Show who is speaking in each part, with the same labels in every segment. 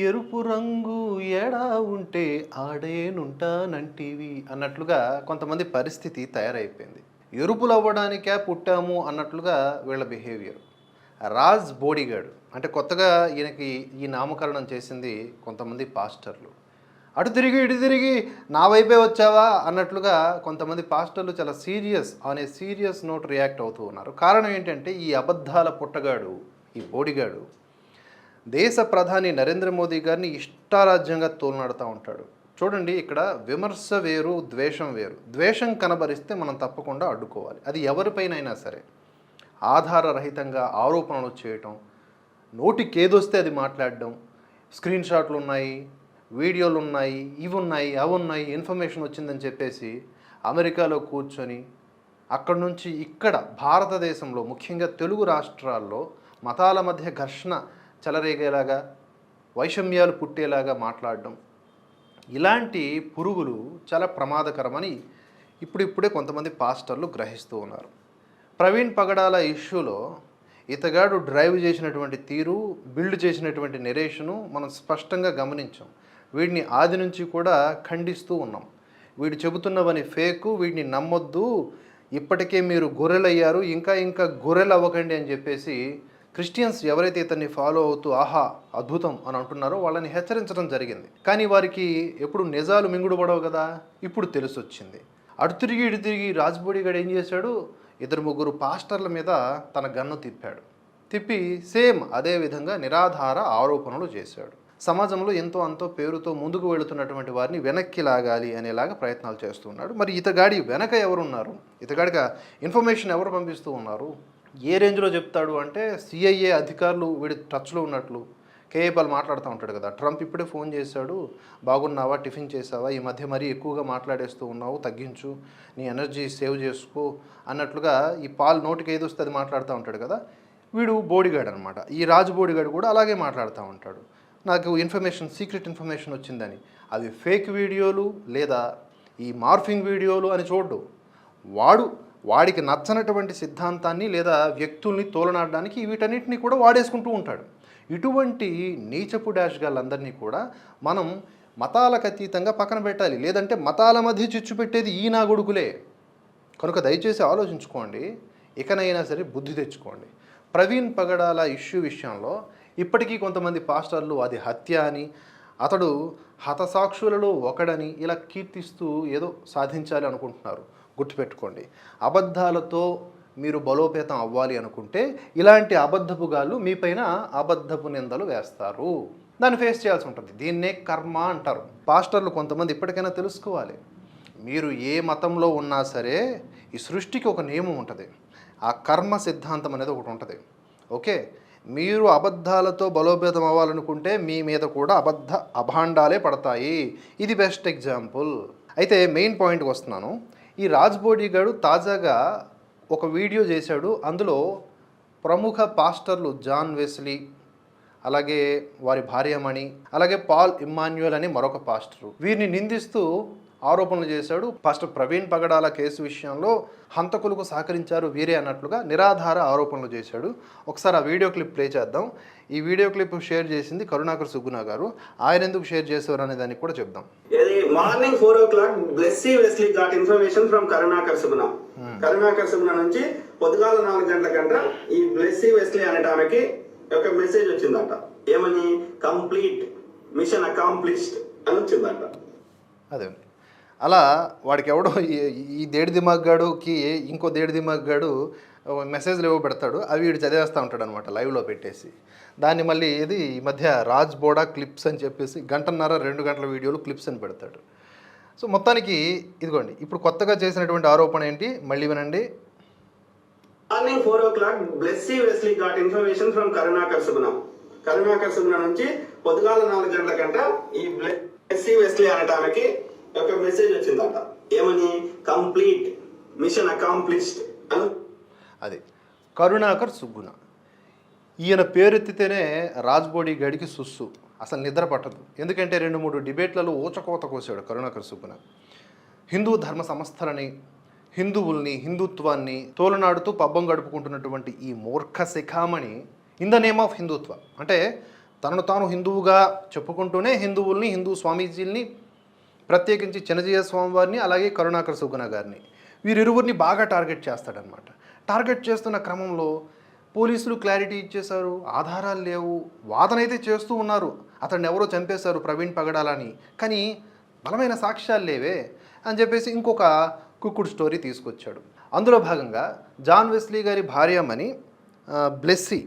Speaker 1: ఎరుపు రంగు ఎడా ఉంటే ఆడేనుంటానంటివి అన్నట్లుగా కొంతమంది పరిస్థితి తయారైపోయింది. ఎరుపులు అవ్వడానికే పుట్టాము అన్నట్లుగా వీళ్ళ బిహేవియర్. రాజ్ బోడిగాడు. అంటే కొత్తగా ఈయనకి ఈ నామకరణం చేసింది కొంతమంది పాస్టర్లు. అటు తిరిగి ఇటు తిరిగి నా వైపే వచ్చావా అన్నట్లుగా కొంతమంది పాస్టర్లు చాలా సీరియస్ అనే సీరియస్ నోట్ రియాక్ట్ అవుతూ ఉన్నారు. కారణం ఏంటంటే ఈ అబద్ధాల పుట్టగాడు ఈ బోడిగాడు దేశ ప్రధాని నరేంద్ర మోదీ గారిని ఇష్టారాజ్యంగా తోలునాడుతూ ఉంటాడు. చూడండి ఇక్కడ విమర్శ వేరు ద్వేషం వేరు. ద్వేషం కనబరిస్తే మనం తప్పకుండా అడ్డుకోవాలి. అది ఎవరిపైనైనా సరే. ఆధారరహితంగా ఆరోపణలు చేయటం నోటికేదొస్తే అది మాట్లాడడం స్క్రీన్ షాట్లు ఉన్నాయి వీడియోలు ఉన్నాయి ఇవి ఉన్నాయి అవి ఉన్నాయి ఇన్ఫర్మేషన్ వచ్చిందని చెప్పేసి అమెరికాలో కూర్చొని అక్కడి నుంచి ఇక్కడ భారతదేశంలో ముఖ్యంగా తెలుగు రాష్ట్రాల్లో మతాల మధ్య ఘర్షణ చెలరేగేలాగా వైషమ్యాలు పుట్టేలాగా మాట్లాడడం. ఇలాంటి పురుగులు చాలా ప్రమాదకరమని ఇప్పుడిప్పుడే కొంతమంది పాస్టర్లు గ్రహిస్తూ ఉన్నారు. ప్రవీణ్ పగడాల ఇష్యూలో ఇతగాడు డ్రైవ్ చేసినటువంటి తీరు బిల్డ్ చేసినటువంటి నెరేషను మనం స్పష్టంగా గమనించాం. వీడిని ఆది నుంచి కూడా ఖండిస్తూ ఉన్నాం. వీడు చెబుతున్నవని ఫేకు వీడిని నమ్మొద్దు. ఇప్పటికే మీరు గొర్రెలయ్యారు ఇంకా ఇంకా గొర్రెలు అవ్వకండి అని చెప్పేసి క్రిస్టియన్స్ ఎవరైతే ఇతన్ని ఫాలో అవుతూ ఆహా అద్భుతం అని అంటున్నారో వాళ్ళని హెచ్చరించడం జరిగింది. కానీ వారికి ఎప్పుడు నిజాలు మింగుడు పడవు కదా? ఇప్పుడు తెలిసొచ్చింది. అటు తిరిగి ఇటు తిరిగి రాజ్బోడిగాడు ఏం చేశాడు? ఇద్దరు ముగ్గురు పాస్టర్ల మీద తన గన్ను తిప్పాడు. తిప్పి సేమ్ అదే విధంగా నిరాధార ఆరోపణలు చేశాడు. సమాజంలో ఎంతో అంతో పేరుతో ముందుకు వెళుతున్నటువంటి వారిని వెనక్కి లాగాలి అనేలాగా ప్రయత్నాలు చేస్తున్నాడు మరి ఇతగాడి వెనక ఎవరున్నారు? ఇతగాడిగా ఇన్ఫర్మేషన్ ఎవరు పంపిస్తూ ఉన్నారు? ఏ రేంజ్లో చెప్తాడు అంటే సిఐఏ అధికారులు వీడి టచ్లో ఉన్నట్లు కేఏ పాల్ మాట్లాడుతూ ఉంటాడు కదా. ట్రంప్ ఇప్పుడే ఫోన్ చేశాడు బాగున్నావా? టిఫిన్ చేసావా? ఈ మధ్య మరీ ఎక్కువగా మాట్లాడేస్తూ ఉన్నావు తగ్గించు నీ ఎనర్జీ సేవ్ చేసుకో అన్నట్లుగా ఈ పాల్ నోటికి ఏది వస్తుంది అది మాట్లాడుతూ ఉంటాడు కదా. వీడు బోడిగాడు అనమాట ఈ రాజు బోడిగాడు కూడా అలాగే మాట్లాడుతూ ఉంటాడు. నాకు ఇన్ఫర్మేషన్ సీక్రెట్ ఇన్ఫర్మేషన్ వచ్చిందని. అవి ఫేక్ వీడియోలు లేదా ఈ మార్ఫింగ్ వీడియోలు అని చూడ్డు. వాడు వాడికి నచ్చనటువంటి సిద్ధాంతాన్ని లేదా వ్యక్తుల్ని తోలనాడడానికి వీటన్నిటిని కూడా వాడేసుకుంటూ ఉంటాడు. ఇటువంటి నీచపు డాష్ గాళ్ళందరినీ కూడా మనం మతాలకు అతీతంగా పక్కన పెట్టాలి. లేదంటే మతాల మధ్య చిచ్చు పెట్టేది ఈ నా గొడుగులే. కనుక దయచేసి ఆలోచించుకోండి. ఇకనైనా సరే బుద్ధి తెచ్చుకోండి. ప్రవీణ్ పగడాల ఇష్యూ విషయంలో ఇప్పటికీ కొంతమంది పాస్టర్లు అది హత్య అని అతడు హతసాక్షులలో ఒకడని ఇలా కీర్తిస్తూ ఏదో సాధించాలి అనుకుంటున్నారు. గుర్తుపెట్టుకోండి. అబద్ధాలతో మీరు బలోపేతం అవ్వాలి అనుకుంటే ఇలాంటి అబద్ధపు గాళ్ళు మీపైన అబద్ధపు నిందలు వేస్తారు. దాన్ని ఫేస్ చేయాల్సి ఉంటుంది. దీన్నే కర్మ అంటారు. పాస్టర్లు కొంతమంది ఇప్పటికైనా తెలుసుకోవాలి. మీరు ఏ మతంలో ఉన్నా సరే ఈ సృష్టికి ఒక నియమం ఉంటుంది. ఆ కర్మ సిద్ధాంతం అనేది ఒకటి ఉంటుంది. ఓకే? మీరు అబద్ధాలతో బలోపేతం అవ్వాలనుకుంటే మీ మీద కూడా అబద్ధ అభాండాలే పడతాయి. ఇది బెస్ట్ ఎగ్జాంపుల్ అయితే మెయిన్ పాయింట్కి వస్తున్నాను. ఈ రాజ్ బోడీ గారు తాజాగా ఒక వీడియో చేశాడు. అందులో ప్రముఖ పాస్టర్లు జాన్ వెస్లీ అలాగే వారి భార్యమణి అలాగే పాల్ ఇమ్మాన్యుయల్ అని మరొక పాస్టరు. వీరిని నిందిస్తూ ఆరోపణలు చేశాడు. పాస్టర్ ప్రవీణ్ పగడాల కేసు విషయంలో హంతకులకు సహకరించారు వీరే అన్నట్లుగా నిరాధార ఆరోపణలు చేశాడు. ఒకసారి ఆ వీడియో క్లిప్ ప్లే చేద్దాం. ఈ వీడియో క్లిప్ షేర్ చేసింది కరుణాకర్ సుగుణ గారు. ఆయన ఎందుకు షేర్ చేశారు అనే దానికి కూడా చెప్దాం.
Speaker 2: Morning four o'clock Blessy Wesley got information from Karunakar Suguna Karunakar Suguna నుంచి పొద్దుగాల నాలుగు గంటల గంట ఈ బ్లెస్సీ వెస్లీ అనేట ఆమెకి ఒక మెసేజ్ వచ్చిందంట. ఏమని? కంప్లీట్ మిషన్ అకాంప్లిష్డ్ అని వచ్చిందంట.
Speaker 1: అదే. అలా వాడికి ఎవడో ఈ- ఈ దేడి దిమాగ్గాడుకి ఇంకో దేడి దిమాగ్గాడు మెసేజ్లు ఏవో పెడతాడు అవి వీడు చదివేస్తూ ఉంటాడు అనమాట లైవ్లో పెట్టేసి. దాన్ని మళ్ళీ ఇది ఈ మధ్య రాజ్ బోడా క్లిప్స్ అని చెప్పేసి గంటన్నర రెండు గంటల వీడియోలు క్లిప్స్ అని పెడతాడు. సో మొత్తానికి ఇదిగోండి ఇప్పుడు కొత్తగా చేసినటువంటి ఆరోపణ ఏంటి? మళ్ళీ వినండి.
Speaker 2: Morning four o'clock Blessy Wesley got information from Karunakar Suguna Karunakar Suguna నుంచి పొద్దుగాల నాలుగు గంటల గంట ఈ బ్లెస్సీ వెస్లీ అనటానికి ఒక మెసేజ్ వచ్చిందంట. ఏమని? కంప్లీట్ మిషన్ అకాంప్లిష్డ్ అని
Speaker 1: అది. కరుణాకర్ సుగ్గుణ ఈయన పేరెత్తితేనే రాజ్బోడి గడికి సుస్సు. అసలు నిద్ర పట్టదు. ఎందుకంటే రెండు మూడు డిబేట్లలో ఊచకోత కోసాడు కరుణాకర్ సుగ్గుణ హిందూ ధర్మ సంస్థలని హిందువుల్ని హిందుత్వాన్ని తోలనాడుతూ పబ్బం గడుపుకుంటున్నటువంటి ఈ మూర్ఖ శిఖామణి in the name of Hindutva. అంటే తనను తాను హిందువుగా చెప్పుకుంటూనే హిందువుల్ని హిందూ స్వామీజీల్ని ప్రత్యేకించి చిన్నజీయ స్వామి వారిని అలాగే కరుణాకర్ సుగుణ గారిని వీరిరువురిని బాగా టార్గెట్ చేస్తాడనమాట టార్గెట్ చేస్తున్న క్రమంలో పోలీసులు క్లారిటీ ఇచ్చేశారు ఆధారాలు లేవు వాదన అయితే చేస్తూ ఉన్నారు. అతన్ని ఎవరో చంపేశారు ప్రవీణ్ పగడాలని. కానీ బలమైన సాక్ష్యాలు లేవే అని చెప్పేసి ఇంకొక కుక్కుడు స్టోరీ తీసుకొచ్చాడు. అందులో భాగంగా జాన్ వెస్లీ గారి భార్యమని బ్లెస్సీ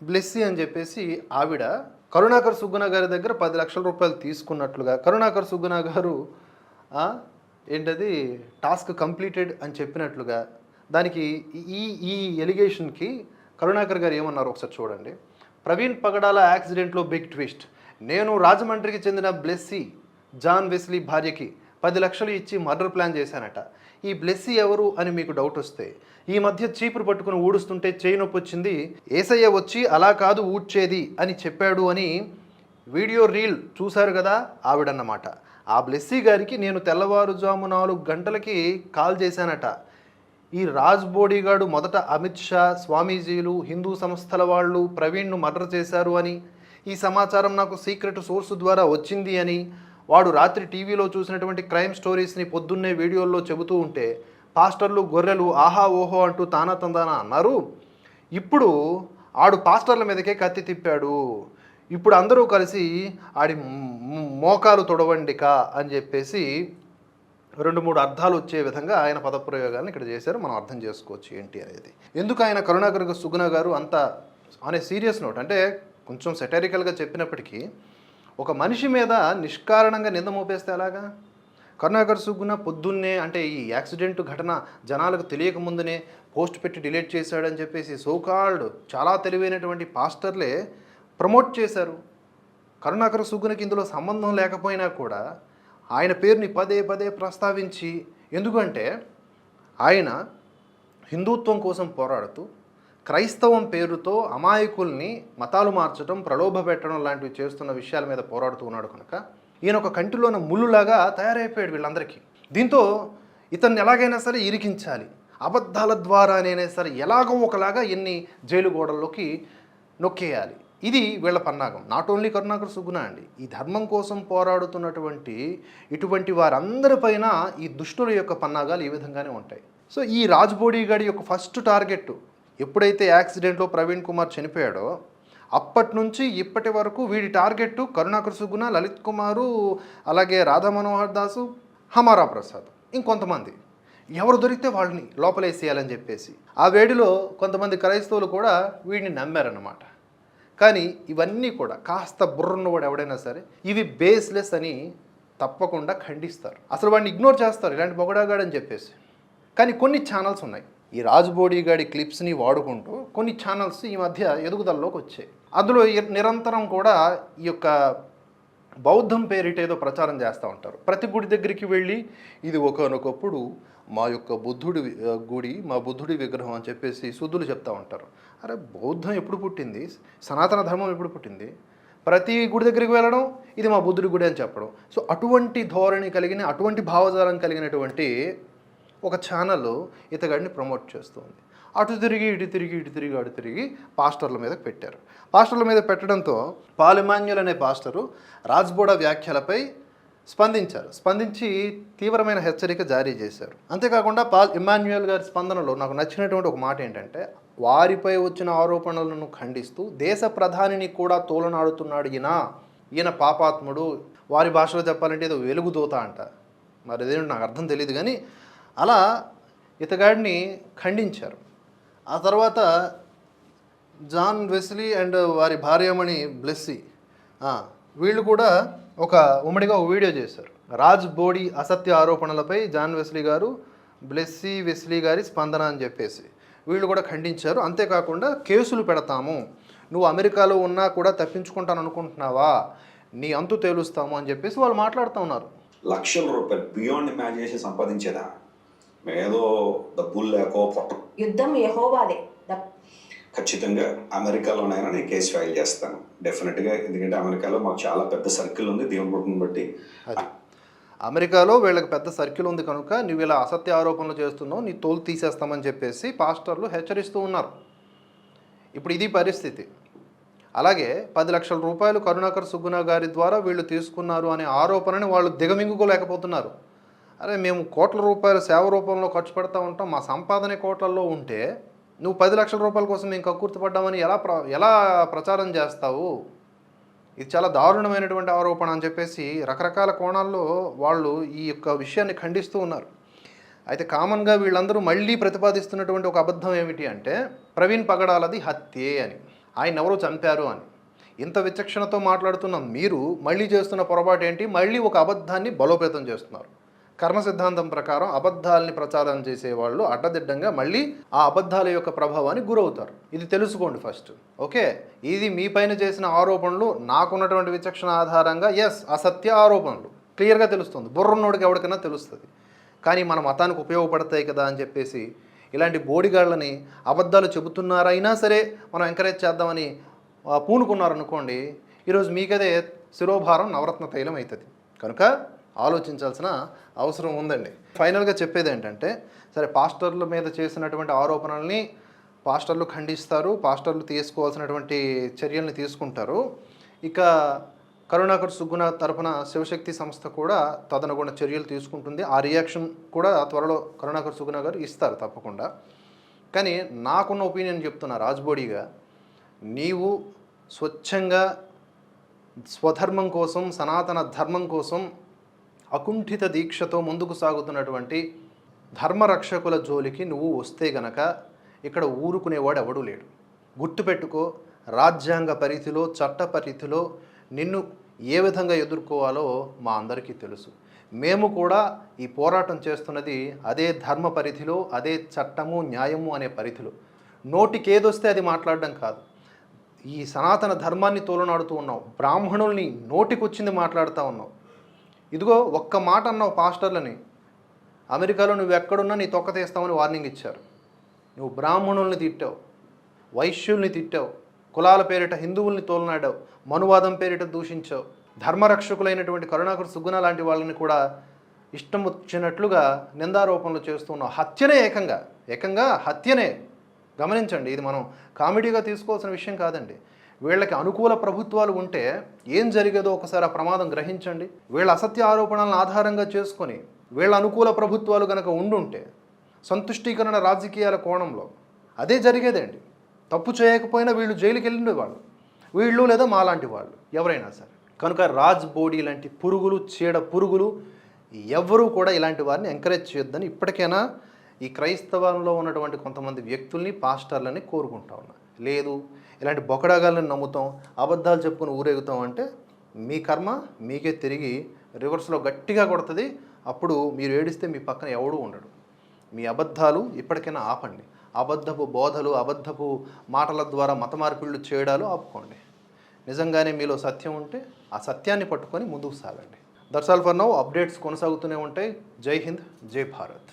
Speaker 1: బ్లెస్సీ అని చెప్పేసి ఆవిడ కరుణాకర్ సుగ్గున గారి దగ్గర పది లక్షల రూపాయలు తీసుకున్నట్లుగా కరుణాకర్ సుగ్గున గారు ఏంటది టాస్క్ కంప్లీటెడ్ అని చెప్పినట్లుగా దానికి ఈ ఈ ఎలిగేషన్కి కరుణాకర్ గారు ఏమన్నారు ఒకసారి చూడండి. ప్రవీణ్ పగడాల యాక్సిడెంట్లో బిగ్ ట్విస్ట్. నేను రాజమండ్రికి చెందిన బ్లెస్సీ జాన్ వెస్లీ భార్యకి పది లక్షలు ఇచ్చి మర్డర్ ప్లాన్ చేశానట. ఈ బ్లెస్సీ ఎవరు అని మీకు డౌట్ వస్తే ఈ మధ్య చీపురు పట్టుకుని ఊడుస్తుంటే చేయి నొప్పి వచ్చింది ఏసయ్య వచ్చి అలా కాదు ఊడ్చేది అని చెప్పాడు అని వీడియో రీల్ చూశారు కదా ఆవిడన్నమాట. ఆ బ్లెస్సీ గారికి నేను తెల్లవారుజాము నాలుగు గంటలకి కాల్ చేశానట. ఈ రాజ్ బోడీగాడు మొదట అమిత్ షా స్వామీజీలు హిందూ సంస్థల వాళ్ళు ప్రవీణ్ను మర్డర్ చేశారు అని ఈ సమాచారం నాకు సీక్రెట్ సోర్సు ద్వారా వచ్చింది అని వాడు రాత్రి టీవీలో చూసినటువంటి క్రైమ్ స్టోరీస్ని పొద్దున్నే వీడియోల్లో చెబుతూ ఉంటే పాస్టర్లు గొర్రెలు ఆహా ఓహో అంటూ తానా తందానా అన్నారు. ఇప్పుడు ఆడు పాస్టర్ల మీదకే కత్తి తిప్పాడు. ఇప్పుడు అందరూ కలిసి ఆడి మోకాలు తొడవండిక అని చెప్పేసి రెండు మూడు అర్థాలు వచ్చే విధంగా ఆయన పదప్రయోగాలను ఇక్కడ చేశారు. మనం అర్థం చేసుకోవచ్చు ఏంటి అనేది. ఎందుకు ఆయన కరుణాకర్ సుగుణ గారు అంత అనే సీరియస్ నోట్ అంటే కొంచెం సెటరికల్గా చెప్పినప్పటికీ ఒక మనిషి మీద నిష్కారణంగా నింద మోపేస్తే ఎలాగా? కరుణాకర్ సుగ్గున పొద్దున్నే అంటే ఈ యాక్సిడెంట్ ఘటన జనాలకు తెలియక ముందునే పోస్ట్ పెట్టి డిలీట్ చేశాడని చెప్పేసి సోకాల్డ్ చాలా తెలివైనటువంటి పాస్టర్లే ప్రమోట్ చేశారు. కరుణాకర్ సుగ్గునకి ఇందులో సంబంధం లేకపోయినా కూడా ఆయన పేరుని పదే పదే ప్రస్తావించి ఎందుకంటే ఆయన హిందుత్వం కోసం పోరాడుతూ క్రైస్తవం పేరుతో అమాయకుల్ని మతాలు మార్చడం ప్రలోభ పెట్టడం లాంటివి చేస్తున్న విషయాల మీద పోరాడుతూ ఉన్నాడు కనుక ఈయన ఒక కంటిలోన ముళ్ళులాగా తయారైపోయాడు వీళ్ళందరికీ. దీంతో ఇతన్ని ఎలాగైనా సరే ఇరికించాలి. అబద్ధాల ద్వారానైనా సరే ఎలాగో ఒకలాగా ఎన్ని జైలు గోడల్లోకి నొక్కేయాలి. ఇది వీళ్ళ పన్నాగం. నాట్ ఓన్లీ కరుణాకర్ సుగుణ అండి ఈ ధర్మం కోసం పోరాడుతున్నటువంటి ఇటువంటి వారందరిపైన ఈ దుష్టుల యొక్క పన్నాగాలు ఈ విధంగానే ఉంటాయి. సో ఈ రాజ్బోడీ గాడి యొక్క ఫస్ట్ టార్గెట్ ఎప్పుడైతే యాక్సిడెంట్లో ప్రవీణ్ కుమార్ చనిపోయాడో అప్పటి నుంచి ఇప్పటి వరకు వీడి టార్గెట్ కరుణాకర్ సుగుణ లలిత్ కుమారు అలాగే రాధా మనోహర్ దాసు హమారా ప్రసాద్ ఇంకొంతమంది. ఎవరు దొరికితే వాళ్ళని లోపలేసేయాలని చెప్పేసి. ఆ వేడిలో కొంతమంది క్రైస్తవులు కూడా వీడిని నమ్మారన్నమాట. కానీ ఇవన్నీ కూడా కాస్త బుర్రన్నవాడు ఎవడైనా సరే ఇవి బేస్లెస్ అని తప్పకుండా ఖండిస్తారు. అసలు వాడిని ఇగ్నోర్ చేస్తారు ఇలాంటి అని చెప్పేసి. కానీ కొన్ని ఛానల్స్ ఉన్నాయి. ఈ రాజబోడి గాడి క్లిప్స్ని వాడుకుంటూ కొన్ని ఛానల్స్ ఈ మధ్య ఎదుగుదలలోకి వచ్చాయి. అందులో నిరంతరం కూడా ఈ యొక్క బౌద్ధం పేరిట ఏదో ప్రచారం చేస్తూ ఉంటారు. ప్రతి గుడి దగ్గరికి వెళ్ళి ఇది ఒకనొకప్పుడు మా యొక్క బుద్ధుడి గుడి మా బుద్ధుడి విగ్రహం అని చెప్పేసి శుద్ధులు చెప్తూ ఉంటారు. అరే బౌద్ధం ఎప్పుడు పుట్టింది? సనాతన ధర్మం ఎప్పుడు పుట్టింది? ప్రతి గుడి దగ్గరికి వెళ్ళడం ఇది మా బుద్ధుడి గుడి అని చెప్పడం. సో అటువంటి ధోరణి కలిగిన అటువంటి భావజాలం కలిగినటువంటి ఒక ఛానల్ ఇతగాడిని ప్రమోట్ చేస్తుంది. అటు తిరిగి ఇటు తిరిగి ఇటు తిరిగి అటు తిరిగి పాస్టర్ల మీద పెట్టారు. పాస్టర్ల మీద పెట్టడంతో పాలిమాన్యుల్ అనే పాస్టరు రాజ్బోడా వ్యాఖ్యలపై స్పందించారు. స్పందించి తీవ్రమైన హెచ్చరిక జారీ చేశారు. అంతేకాకుండా పాల్ ఇమాన్యుయల్ గారి స్పందనలో నాకు నచ్చినటువంటి ఒక మాట ఏంటంటే వారిపై వచ్చిన ఆరోపణలను ఖండిస్తూ దేశ ప్రధానిని కూడా తోలనాడుతున్నాడు ఈయన. ఈయన పాపాత్ముడు. వారి భాషలో చెప్పాలంటే ఏదో వెలుగుదోత అంట. మరి అదేంటి నాకు అర్థం తెలియదు కానీ అలా ఇతగాడిని ఖండించారు. ఆ తర్వాత జాన్ వెస్లీ అండ్ వారి భార్యమణి బ్లెస్సీ వీళ్ళు కూడా ఒక ఉమ్మడిగా ఒక వీడియో చేశారు. రాజ్ బోడీ అసత్య ఆరోపణలపై జాన్ వెస్లీ గారు బ్లెస్సీ వెస్లీ గారి స్పందన అని చెప్పేసి. వీళ్ళు కూడా ఖండించారు. అంతేకాకుండా కేసులు పెడతాము. నువ్వు అమెరికాలో ఉన్నా కూడా తప్పించుకుంటాను అనుకుంటున్నావా? నీ అంతు తేలుస్తాము అని చెప్పేసి వాళ్ళు మాట్లాడుతూ ఉన్నారు.
Speaker 3: లక్షల రూపాయలు బియాండ్ ఇమాజినేషన్ సంపాదించేదా? ఏదో డబ్బులు లేకో పొట్ట.
Speaker 4: యుద్ధం యహోవాదే.
Speaker 3: ఖచ్చితంగా అమెరికాలోనైనా నేను కేసు ఫైల్ చేస్తాను. డెఫినెట్గా ఎందుకంటే అమెరికాలో మాకు చాలా పెద్ద సర్కిల్ ఉంది దేవుని బట్టి.
Speaker 1: అది. అమెరికాలో వీళ్ళకి పెద్ద సర్కిల్ ఉంది కనుక నువ్వు ఇలా అసత్య ఆరోపణలు చేస్తున్నావు నీ తోలు తీసేస్తామని చెప్పేసి పాస్టర్లు హెచ్చరిస్తూ ఉన్నారు. ఇప్పుడు ఇది పరిస్థితి. అలాగే పది లక్షల రూపాయలు కరుణాకర్ సుగ్గుణ గారి ద్వారా వీళ్ళు తీసుకున్నారు అనే ఆరోపణని వాళ్ళు దిగమింగుకోలేకపోతున్నారు. అరే మేము కోట్ల రూపాయలు సేవ రూపంలో ఖర్చు పెడతా ఉంటాం మా సంపాదన కోట్లలో ఉంటే నువ్వు పది లక్షల రూపాయల కోసం మేము కక్కుర్తిపడ్డామని ఎలా ప్ర ఎలా ప్రచారం చేస్తావు? ఇది చాలా దారుణమైనటువంటి ఆరోపణ అని చెప్పేసి రకరకాల కోణాల్లో వాళ్ళు ఈ యొక్క విషయాన్ని ఖండిస్తూ ఉన్నారు. అయితే కామన్గా వీళ్ళందరూ మళ్ళీ ప్రతిపాదిస్తున్నటువంటి ఒక అబద్ధం ఏమిటి అంటే ప్రవీణ్ పగడాలది హత్యే అని ఆయన ఎవరో చంపారు అని. ఇంత విచక్షణతో మాట్లాడుతున్న మీరు మళ్ళీ చేస్తున్న పొరపాటు ఏంటి మళ్ళీ ఒక అబద్ధాన్ని బలోపేతం చేస్తున్నారు. కర్మ సిద్ధాంతం ప్రకారం అబద్ధాలని ప్రచారం చేసేవాళ్ళు అడ్డదిడ్డంగా మళ్ళీ ఆ అబద్ధాల యొక్క ప్రభావానికి గురవుతారు. ఇది తెలుసుకోండి ఫస్ట్. ఓకే? ఇది మీ పైన చేసిన ఆరోపణలు నాకున్నటువంటి విచక్షణ ఆధారంగా ఎస్ అసత్య ఆరోపణలు. క్లియర్గా తెలుస్తుంది. బుర్రన్నోడికి ఎవరికైనా తెలుస్తుంది. కానీ మన మతానికి ఉపయోగపడతాయి కదా అని చెప్పేసి ఇలాంటి బోడిగాళ్ళని అబద్ధాలు చెబుతున్నారైనా సరే మనం ఎంకరేజ్ చేద్దామని పూనుకున్నారనుకోండి ఈరోజు మీకదే శిరోభారం నవరత్న తైలం అవుతుంది కనుక ఆలోచించాల్సిన అవసరం ఉందండి. ఫైనల్గా చెప్పేది ఏంటంటే సరే పాస్టర్ల మీద చేసినటువంటి ఆరోపణల్ని పాస్టర్లు ఖండిస్తారు పాస్టర్లు తీసుకోవాల్సినటువంటి చర్యల్ని తీసుకుంటారు. ఇక కరుణాకర్ సుగ్గుణ తరపున శివశక్తి సంస్థ కూడా తదనుగుణ చర్యలు తీసుకుంటుంది. ఆ రియాక్షన్ కూడా త్వరలో కరుణాకర్ సుగ్గున గారు ఇస్తారు తప్పకుండా. కానీ నాకున్న ఒపీనియన్ చెప్తున్నా రాజ్బోడీగా నీవు స్వచ్ఛంగా స్వధర్మం కోసం సనాతన ధర్మం కోసం అకుంఠిత దీక్షతో ముందుకు సాగుతున్నటువంటి ధర్మరక్షకుల జోలికి నువ్వు వస్తే గనక ఇక్కడ ఊరుకునేవాడు ఎవడూ లేడు. గుర్తుపెట్టుకో రాజ్యాంగ పరిధిలో చట్ట పరిధిలో నిన్ను ఏ విధంగా ఎదుర్కోవాలో మా అందరికీ తెలుసు. మేము కూడా ఈ పోరాటం చేస్తున్నది అదే ధర్మ పరిధిలో అదే చట్టము న్యాయము అనే పరిధిలో. నోటికేదొస్తే అది మాట్లాడడం కాదు. ఈ సనాతన ధర్మాన్ని తోలనాడుతూ ఉన్నావు. బ్రాహ్మణుల్ని నోటికొచ్చింది మాట్లాడుతూ ఉన్నావు. ఇదిగో ఒక్క మాట అన్నావు పాస్టర్లని. అమెరికాలో నువ్వు ఎక్కడున్నా నీ తొక్క తీస్తామని వార్నింగ్ ఇచ్చారు. నువ్వు బ్రాహ్మణుల్ని తిట్టావు వైశ్యుల్ని తిట్టావు కులాల పేరిట హిందువుల్ని తోలనాడావు మనువాదం పేరిట దూషించావు ధర్మరక్షకులైనటువంటి కరుణాకర్ సుగ్గుణ లాంటి వాళ్ళని కూడా ఇష్టం వచ్చినట్లుగా నిందారోపణలు చేస్తున్నావు. హత్యనే ఏకంగా ఏకంగా హత్యనే. గమనించండి ఇది మనం కామెడీగా తీసుకోవాల్సిన విషయం కాదండి. వీళ్ళకి అనుకూల ప్రభుత్వాలు ఉంటే ఏం జరిగేదో ఒకసారి ఆ ప్రమాదం గ్రహించండి. వీళ్ళ అసత్య ఆరోపణలను ఆధారంగా చేసుకొని వీళ్ళ అనుకూల ప్రభుత్వాలు కనుక ఉండుంటే సంతుష్టీకరణ రాజకీయాల కోణంలో అదే జరిగేదండి తప్పు చేయకపోయినా వీళ్ళు జైలుకి వెళ్ళిండే వాళ్ళు వీళ్ళు లేదా మాలాంటి వాళ్ళు ఎవరైనా సరే. కనుక రాజ్ బోడీ లాంటి పురుగులు చీడ పురుగులు ఎవరూ కూడా ఇలాంటి వారిని ఎంకరేజ్ చేయొద్దని ఇప్పటికైనా ఈ క్రైస్తవంలో ఉన్నటువంటి కొంతమంది వ్యక్తుల్ని పాస్టర్లని కోరుకుంటా ఉన్నా. లేదు ఇలాంటి బొకడాగాలను నమ్ముతాం అబద్ధాలు చెప్పుకుని ఊరేగుతాం అంటే మీ కర్మ మీకే తిరిగి రివర్స్లో గట్టిగా కొడుతుంది. అప్పుడు మీరు ఏడిస్తే మీ పక్కన ఎవడూ ఉండడు. మీ అబద్ధాలు ఇప్పటికైనా ఆపండి. అబద్ధపు బోధలు అబద్ధపు మాటల ద్వారా మత మార్పిళ్ళు చేయడాలు ఆపుకోండి. నిజంగానే మీలో సత్యం ఉంటే ఆ సత్యాన్ని పట్టుకొని ముందుకు సాగండి. That's all for now. Updates కొనసాగుతూనే ఉంటాయి. జై హింద్ జై భారత్.